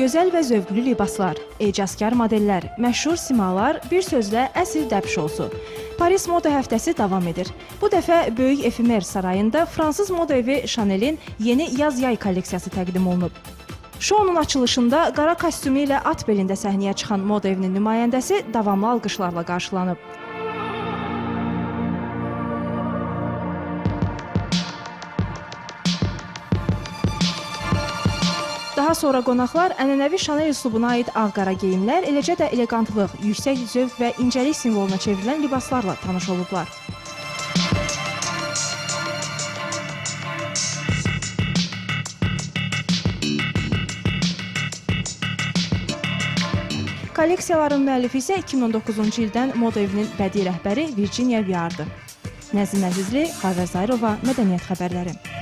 Gözəl və zövqlü libaslar, ecazkar modellər, məşhur simalar, bir sözlə əsl dəb şousu. Paris moda həftəsi davam edir. Bu dəfə Böyük Efemer sarayında fransız moda evi Chanel-in yeni yaz-yay kolleksiyası təqdim olunub. Şounun açılışında qara kostyumu ilə at belində səhnəyə çıxan moda evinin nümayəndəsi davamlı alqışlarla qarşılanıb. Daha sonra qonaqlar ənənəvi Chanel üslubuna aid ağ-qara geyimlər, eləcə də eleqantlıq, yüksək zövq və incəlik simvoluna çevrilən libaslarla tanış olublar. Kolleksiyaların müəllifi isə 2019-cu ildən moda evinin bədii rəhbəri Virginia Viardır. Nəzim Əzizli, Xavər Zayrova, Mədəniyyət xəbərləri.